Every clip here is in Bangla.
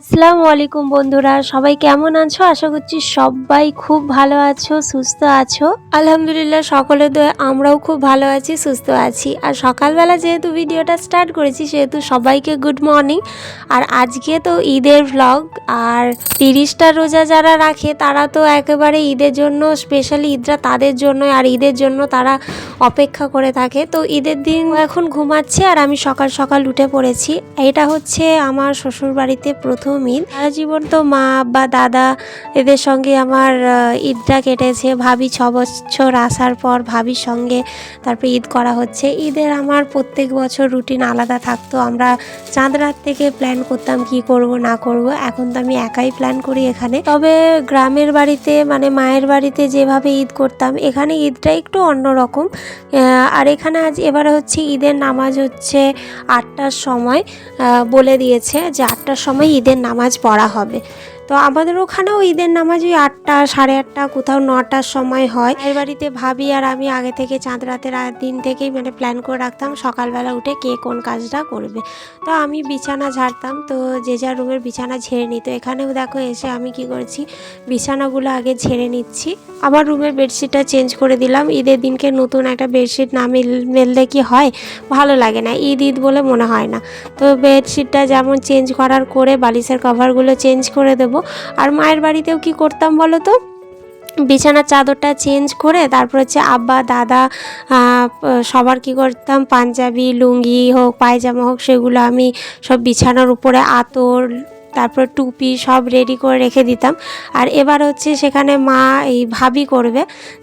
আসসালামু আলাইকুম বন্ধুরা, সবাই কেমন আছো? আশা করছি সবাই খুব ভালো আছো, সুস্থ আছো। আলহামদুলিল্লাহ সকলে দয়ে, আমরাও খুব ভালো আছি, সুস্থ আছি। আর সকালবেলা যেহেতু ভিডিওটা স্টার্ট করেছি, সেহেতু সবাইকে গুড মর্নিং। আর আজকে তো ঈদের ভ্লগ আর তিরিশটা রোজা যারা রাখে, তারা তো একেবারে ঈদের জন্য স্পেশালি ঈদরা তাদের জন্য আর ঈদের জন্য তারা অপেক্ষা করে থাকে। তো ঈদের দিন এখন ঘুমাচ্ছে, আর আমি সকাল সকাল উঠে পড়েছি। এটা হচ্ছে আমার শ্বশুর বাড়িতে প্রথম ঈদ সারা জীবন তো মা বা দাদা এদের সঙ্গে আমার ঈদটা কেটেছে। ভাবি ছ বছর আসার পর ভাবির সঙ্গে তারপর ঈদ করা হচ্ছে। ঈদের আমার প্রত্যেক বছর রুটিন আলাদা থাকতো। আমরা চাঁদ রাত থেকে প্ল্যান করতাম কি করব, না করব। এখন তো আমি একাই প্ল্যান করি এখানে। তবে গ্রামের বাড়িতে মানে মায়ের বাড়িতে যেভাবে ঈদ করতাম, এখানে ঈদটা একটু অন্যরকম আর এখানে আজ এবার হচ্ছে ঈদের নামাজ হচ্ছে আটটার সময় বলে দিয়েছে যে আটটার সময় ঈদের নামাজ পড়া হবে। তো আমাদের ওখানেও ঈদের নামাজ ওই আটটা, সাড়ে আটটা, কোথাও নটার সময় হয়। এর বাড়িতে ভাবি আর আমি আগে থেকে চাঁদ রাতের দিন থেকেই মানে প্ল্যান করে রাখতাম সকালবেলা উঠে কে কোন কাজটা করবে। তো আমি বিছানা ঝাড়তাম, তো যে যার রুমের বিছানা ঝেড়ে নিত এখানেও দেখো এসে আমি কি করছি, বিছানাগুলো আগে ঝেড়ে নিচ্ছি। আবার রুমের বেডশিটটা চেঞ্জ করে দিলাম। ঈদের দিনকে নতুন একটা বেডশিট না মিল মেললে কি হয়? ভালো লাগে না, ঈদ ঈদ বলে মনে হয় না। তো বেডশিটটা যেমন চেঞ্জ করার করে বালিশের কভারগুলো চেঞ্জ করে দেবো আর মায়ের বাড়িতেও কি করতাম বলো তো? বিছানার চাদরটা চেঞ্জ করে তারপর হচ্ছে আব্বা, দাদা সবার কি করতাম? পাঞ্জাবি, লুঙ্গি হোক, পায়জামা হোক, সেগুলো আমি সব বিছানার উপরে আতর, তারপর টুপি সব রেডি করে রেখে দিতাম। আর এবার হচ্ছে সেখানে মা এই ভাবি করবে,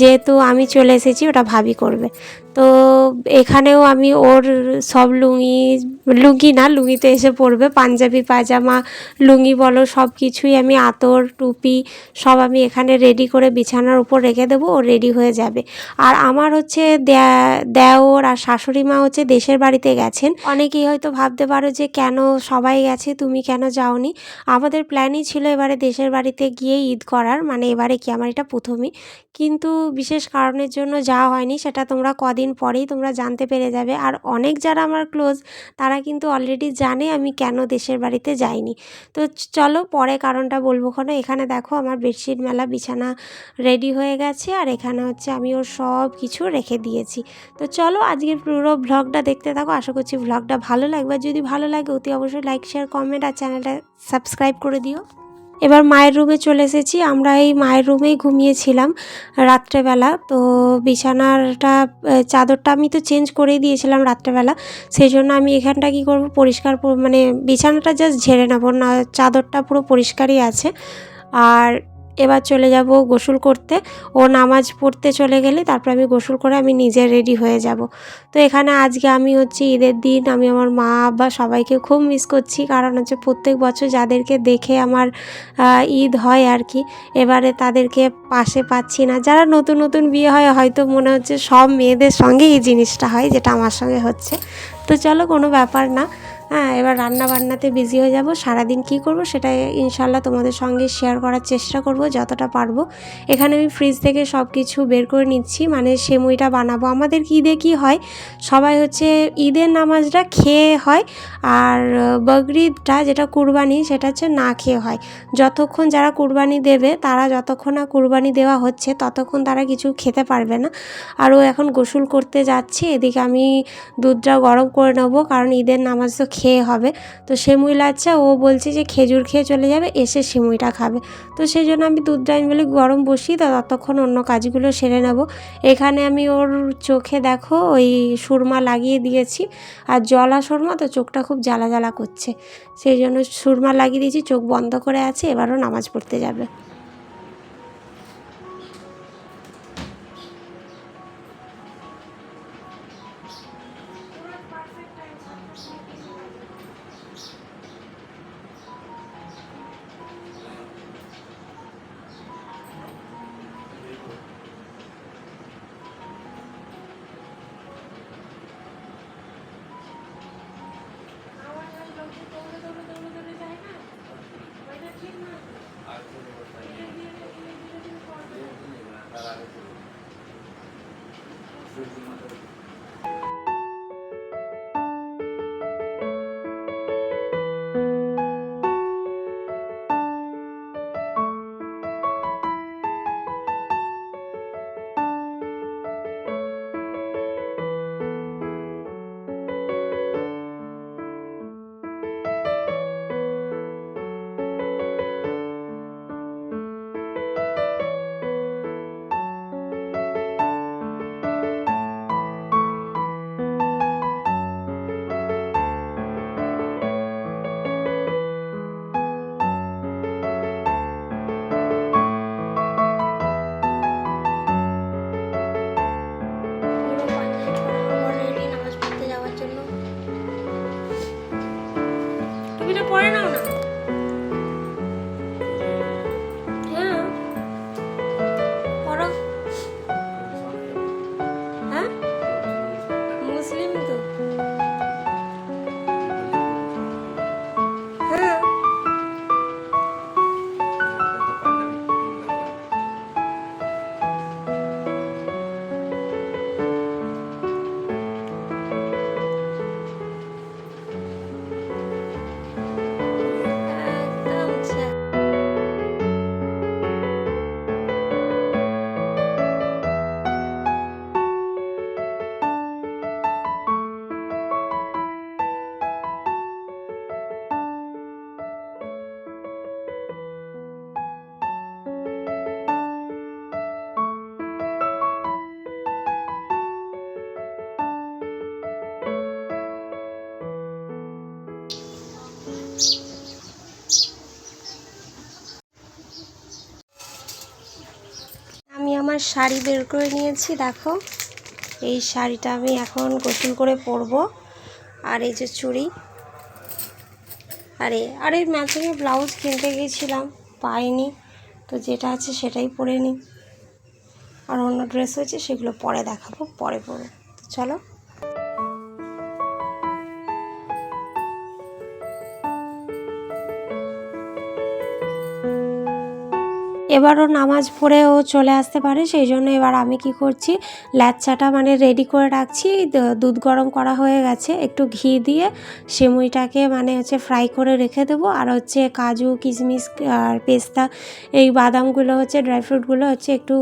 যেহেতু আমি চলে এসেছি, ওটা ভাবি করবে। তো এখানেও আমি ওর সব লুঙ্গি লুঙ্গি না, লুঙ্গিতে এসে পড়বে পাঞ্জাবি, পায়জামা, লুঙ্গি বলো, সব কিছুই আমি আতর, টুপি সব আমি এখানে রেডি করে বিছানার উপর রেখে দেবো, ও রেডি হয়ে যাবে। আর আমার হচ্ছে দেওর আর শাশুড়ি মা হচ্ছে দেশের বাড়িতে গেছেন। অনেকেই হয়তো ভাবতে পারো যে কেন সবাই গেছে, তুমি কেন যাওনি? আমাদের প্ল্যানই ছিল এবারে দেশের বাড়িতে গিয়ে ঈদ করার মানে এবারে কি আমার এটা প্রথমই। কিন্তু বিশেষ কারণের জন্য যাওয়া হয়নি, সেটা তোমরা কদিন পরেই তোমরা জানতে পেরে যাবে। আর অনেক যারা আমার ক্লোজ তারা কিন্তু অলরেডি জানে আমি কেন দেশের বাড়িতে যাইনি। তো চলো পরে কারণটা বলব কেন? এখানে দেখো আমার বেডশিট মেলা বিছানা রেডি হয়ে গেছে, আর এখানে হচ্ছে আমি ওর সব কিছু রেখে দিয়েছি। তো চলো আজকের পুরো ভ্লগটা দেখতে থাকো। আশা করছি ভ্লগটা ভালো লাগবে। যদি ভালো লাগে, অতি অবশ্যই লাইক শেয়ার কমেন্ট আর চ্যানেলটা সাবস্ক্রাইব করে দিও। এবার মায়ের রুমে চলে এসেছি। আমরা এই মায়ের রুমেই ঘুমিয়েছিলাম রাত্রেবেলা। তো বিছানাটা চাদরটা আমি তো চেঞ্জ করেই দিয়েছিলাম রাত্রেবেলা। সেই জন্য আমি এখানটা কি করব? পরিষ্কার মানে বিছানাটা জাস্ট ঝেড়ে নেব। না, চাদরটা পুরো পরিষ্কারই আছে। আর এবার চলে যাব গোসল করতে। ও নামাজ পড়তে চলে গেলে তারপর আমি গোসল করে আমি নিজে রেডি হয়ে যাব। তো এখানে আজকে আমি হচ্ছে ঈদের দিন আমি আমার মা বা সবাইকে খুব মিস করছি। কারণ হচ্ছে প্রত্যেক বছর যাদেরকে দেখে আমার ঈদ হয় আর কি, এবারে তাদেরকে পাশে পাচ্ছি না। যারা নতুন নতুন বিয়ে হয় হয়তো মনে হচ্ছে সব মেয়েদের সঙ্গে এই জিনিসটা হয় যেটা আমার সঙ্গে হচ্ছে। তো চলো কোনো ব্যাপার না। হ্যাঁ এবার রান্না বান্নাতে বিজি হয়ে যাব। সারাদিন কি করব সেটা ইনশাল্লাহ তোমাদের সঙ্গে শেয়ার করার চেষ্টা করব যতটা পারব। এখানে আমি ফ্রিজ থেকে সব কিছু বের করে নিচ্ছি। মানে সেমুইটা বানাবো। আমাদের কি ঈদে কী হয়? সবাই হচ্ছে ঈদের নামাজটা খেয়ে হয় আর বকরিদটা যেটা কুরবানি সেটা হচ্ছে না খেয়ে হয়। যতক্ষণ যারা কুরবানি দেবে, তারা যতক্ষণ না কুরবানি দেওয়া হচ্ছে, ততক্ষণ তারা কিছু খেতে পারবে না। আর ও এখন গোসল করতে যাচ্ছে। এদিকে আমি দুধটা গরম করে নেব। কারণ ঈদের নামাজ তো খেয়ে হবে। তো সেমুই লাচ্ছে ও বলছে যে খেজুর খেয়ে চলে যাবে, এসে সেমুইটা খাবে। তো সেই জন্য আমি দুধ আমি বলি গরম বসি তো ততক্ষণ অন্য কাজগুলো সেরে নেব। এখানে আমি ওর চোখে দেখো, ওই সুরমা লাগিয়ে দিয়েছি। আর জলা সুরমা তো চোখটা খুব জ্বালা জ্বালা করছে। সেই জন্য সুরমা লাগিয়ে দিয়েছি, চোখ বন্ধ করে আছে, এবারও নামাজ পড়তে যাবে। ಮಾತಾಡೋದು শাড়ি বের করে নিয়েছি, দেখো। এই শাড়িটা আমি এখন গোসল করে পরবো। আর এই যে চুড়ি। আরে আরে ম্যাচিং ব্লাউজ কিনতে গিয়েছিলাম পাইনি। তো যেটা আছে সেটাই পরে নিই আর অন্য ড্রেস হয়েছে, সেগুলো পরে দেখাবো, পরে পরে চলো। এবারও নামাজ পড়ে ও চলে আসতে পারে, সেই জন্য এবার আমি কি করছি ল্যাচ্চাটা মানে রেডি করে রাখছি দুধ গরম করা হয়ে গেছে, একটু ঘি দিয়ে সিমুইটাকে মানে হচ্ছে ফ্রাই করে রেখে দেবো, আর হচ্ছে কাজু, কিশমিশ আর পেস্তা, এই বাদামগুলো হচ্ছে ড্রাই ফ্রুটগুলো হচ্ছে একটু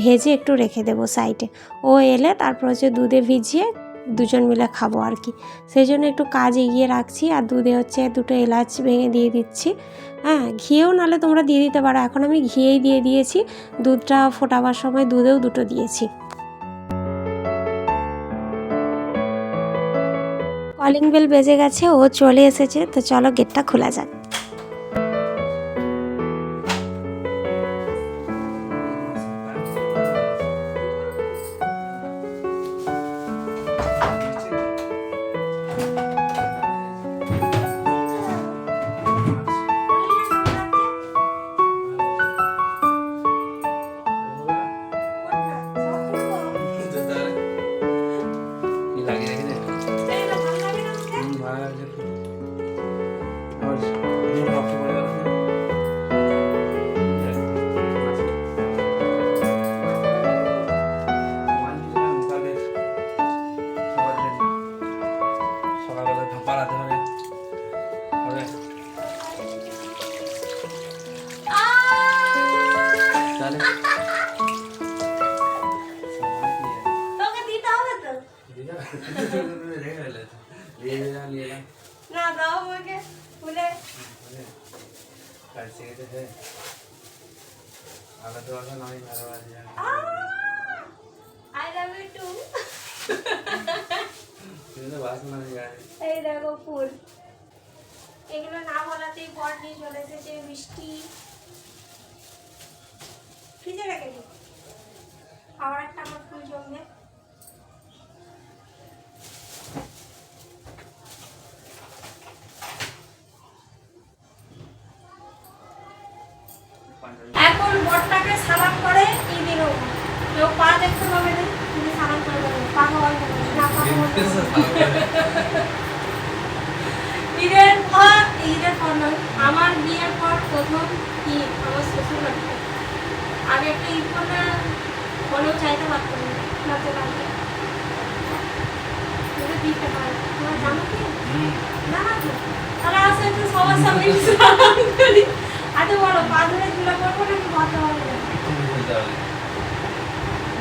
ভেজে একটু রেখে দেবো সাইডে ও এলে তারপর হচ্ছে দুধে ভিজিয়ে দুজন মিলে খাব আর কি। সেই জন্য একটু কাজ এগিয়ে রাখছি আর দুধে হচ্ছে দুটো এলাচ ভেঙে দিয়ে দিচ্ছি। হ্যাঁ ঘিয়েও নালে তোমরা দিয়ে দিতে পারো। এখন আমি ঘিয়েই দিয়ে দিয়েছি। দুধটা ফোটাবার সময় দুধেও দুটো দিয়েছি। কলিং বেল বেজে গেছে, ও চলে এসেছে, তো চলো গেটটা খোলা যাক। তো है। আলাদা আলাদা নয় ভালো না বলাতেই নিয়ে চলে এসেছে মিষ্টি। ফ্রিজে রেখে দিই আবার একটা আমার ফুল জমবে। এখন বটটাকে সালাম করে এই দিন কেউ পা দেখতে পাবে না তুমি সালাম করে দেবে। পা হওয়ার না পা হওয়ার ঈদের পর ঈদের পর নয় আমার বিয়ের পর প্রথম ঈদ আমার শ্বশুর বাড়িতে। আগে একটা ঈদ করলে বলেও চাইতে পারতাম না নাচতে পারতে দিতে পারে তোমার জানো কি? না না তো তাহলে আসে একটু সবার সামনে একটু সালাম করি। আচ্ছা বলো পা ধরে ঝুলা করব নাকি ভাতে হবে?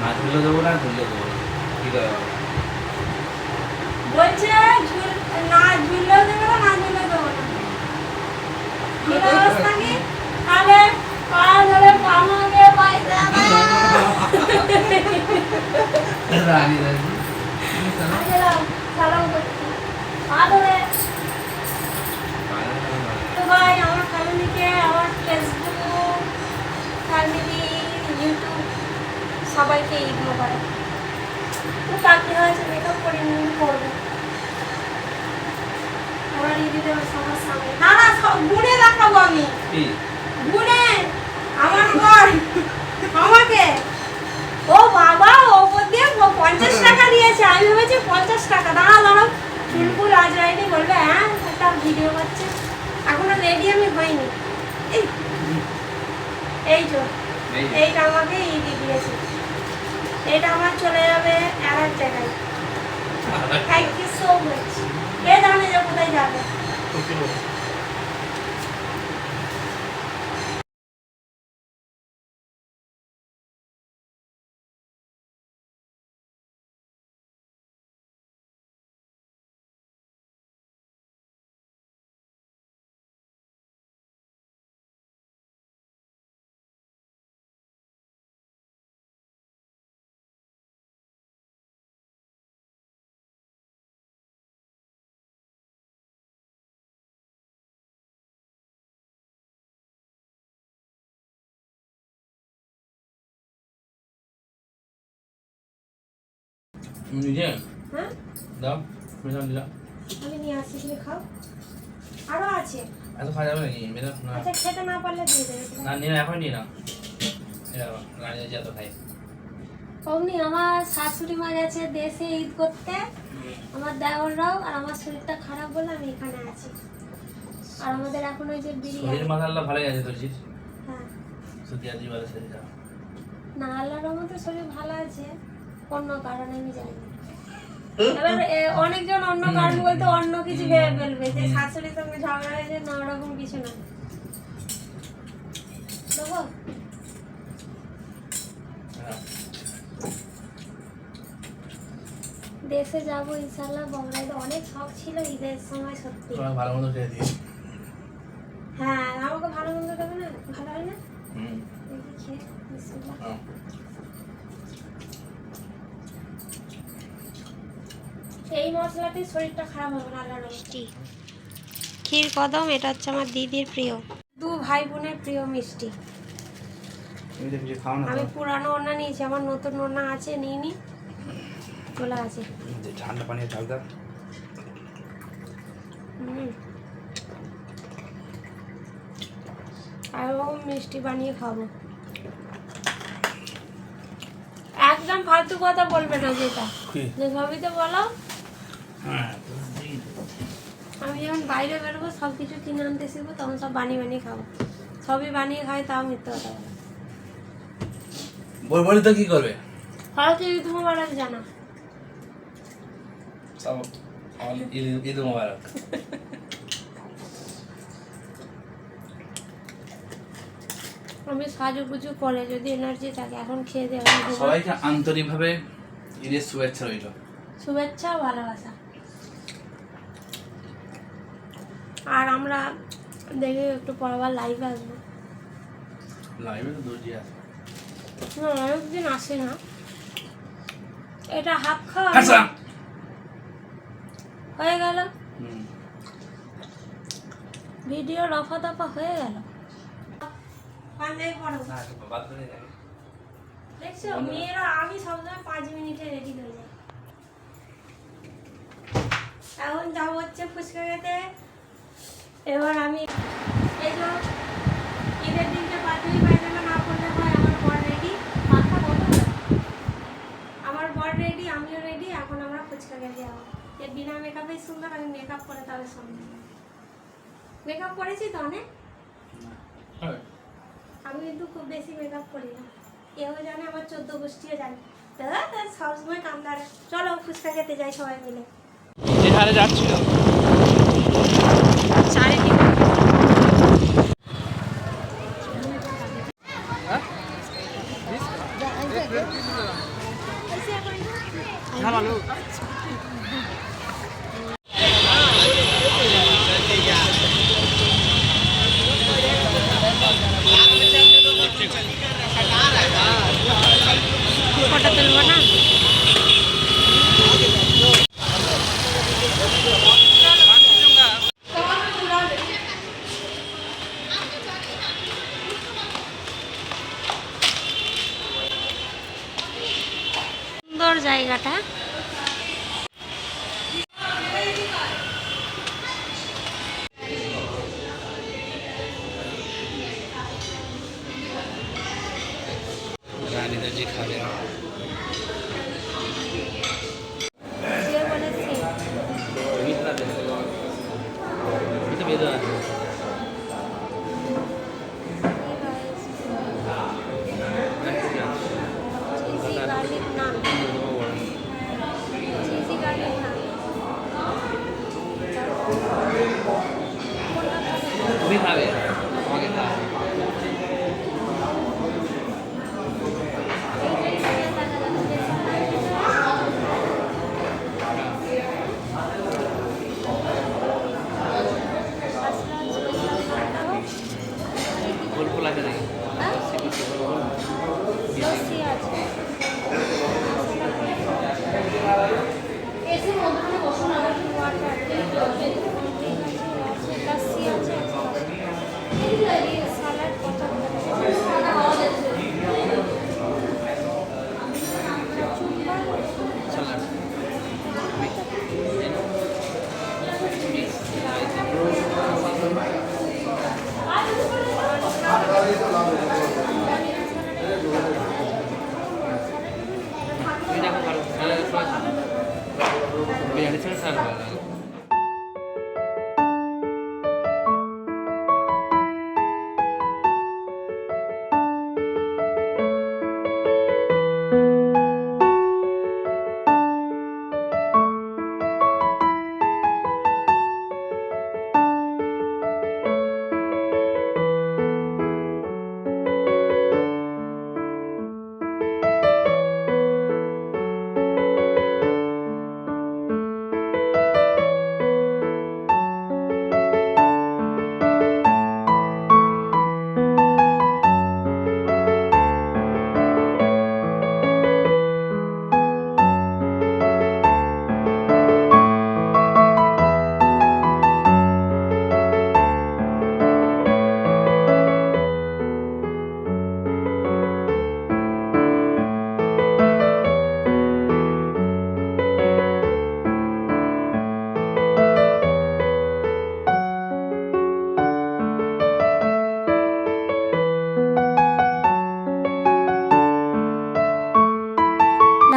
না না দেবো না দেবো না। কি বলছে ঝুল না সবাইকে ঈদ মোবারক তো কালকে হয়েছে মেকআপ করে নিয়ে করব। আমার ঈদ দেবো সবার সামনে। না না সব গুনে দেখাবো আমি। গুনে আমার আমাকে। ও বাবা ওপর দিয়ে পঞ্চাশ টাকা দিয়েছে। আমি ভেবেছি পঞ্চাশ টাকা। দাঁড়া দাঁড়াও। চুলকুল আজ রাইনি বলবে হ্যাঁ একটা ভিডিও করছে। এখনও রেডি আমি হইনি। এই এই তো এইটা আমাকে ঈদি দিয়েছে। এটা আমার চলে যাবে আর এক জায়গায় থ্যাংক ইউ সো মাচ কে জানে যে কোথায় যাবে নিজে হ্যাঁ দাও মেজাম দিলাম আমি নিয়ে আসছি তুমি খাও। আরও আছে। এত খাওয়া যাবে নাকি? না। আচ্ছা খেতে না পারলে দিয়ে দেবে না নিয়ে এখন নিয়ে না রানী যত খাই অমনি আমার শাশুড়ি মা গেছে দেশে ঈদ করতে। আমার দেওররাও আর আমার শরীরটা খারাপ বলে আমি এখানে আছি। আর আমাদের এখন ওই যে বিরিয়ানি শরীর মাথাল্লা ভালোই আছে তোর হ্যাঁ। আজি শরীরটা না আল্লাহর রহমতে শরীর ভালো আছে। অন্য কারণে আমি জানি। এবার অনেকজন অন্য কারণ বলতে অন্য কিছু ভেবে ফেলবে। যে শাশুড়ির সঙ্গে ঝগড়া হয়েছে না ওরকম কিছু না। দেবো। দেশে যাব ইনশাল্লাহ। বঙ্গাইতে অনেক শখ ছিল ঈদের সময় সত্যি। ভালো খেয়ে দিই। হ্যাঁ আমাকে ভালো মন্দ দেবে না? ভালো হয় না? হুম। দেখি খেয়ে বিসমিল্লাহ। এই মশলাতে শরীরটা খারাপ হবে না আল্লাহর মিষ্টি। ক্ষীর কদম এটা হচ্ছে আমার দিদির প্রিয়। দু ভাই বোনের প্রিয় মিষ্টি। তো আমি পুরানো ওড়না নিয়েছি আমার নতুন ওড়না আছে নিয়ে নি। চলে আছে ঠান্ডা পানি ঢাল দাও। মিষ্টি বানিয়ে খাব। একদম ফালতু কথা বলবে না যেটা। যে ছবিতে বলো হ্যাঁ আমি যখন বাইরে বেরোবো সব কিছু কিনে আনতে শিখব তখন সব বানিয়ে বানিয়ে খাব। সবই বানিয়ে খাই তাও মিথ্যে কথা বলে। বল বলি তো কি করবে? হয়তো ঈদ মোবারক জানা। ঈদ মোবারক আমি সাজুগুজু করে যদি এনার্জি থাকে এখন খেয়ে আমি সবাইকে আন্তরিকভাবে ঈদের শুভেচ্ছা রইল। শুভেচ্ছা ভালোবাসা। আর আমরা দেখে একটু পরবার লাইভে আসব। লাইভে তো দর্জি আছে। না অনেকদিন আসে না। এটা হাফ খাওয়া আচ্ছা হয়ে গেল। ভিডিও রফা দফা হয়ে গেল। পরো দেখছ মেয়েরা আমি সবসময় পাঁচ মিনিটে রেডি হয়ে যাই এখন যাব হচ্ছে ফুচকা খেতে। এবার আমি এই যে ঈদের দিনকে পায়জামা না পরলে হয় আমার বর রেডি মাথা কত আমার বর রেডি আমিও রেডি এখন আমরা ফুচকা খেতে যাব। এর বিনা মেকআপে সুন্দর আমি মেকআপ করে সুন্দর মেকআপ করেছি তো অনেক? হ্যাঁ। আমি কিন্তু খুব বেশি মেকআপ করি না। কেউ জানে আমার চোদ্দ গোষ্ঠীও জানে। দাদা তার সবসময় কান্দারে চলো ফুচকা খেতে যাই সবাই মিলে। যে হারে যাচ্ছিল। সাড়ে দর্জি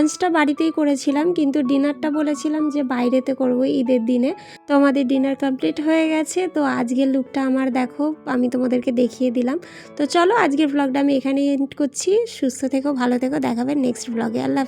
লাঞ্চটা বাড়িতেই করেছিলাম, কিন্তু ডিনারটা বলেছিলাম যে বাইরেতে করব ঈদের দিনে। তো আমাদের ডিনার কমপ্লিট হয়ে গেছে, তো আজকের লুকটা আমার দেখো, আমি তোমাদেরকে দেখিয়ে দিলাম। তো চলো আজকের ব্লগটা আমি এখানেই এন্ড করছি, সুস্থ থেকো, ভালো থেকো, দেখাবে নেক্সট ব্লগে আল্লাহ।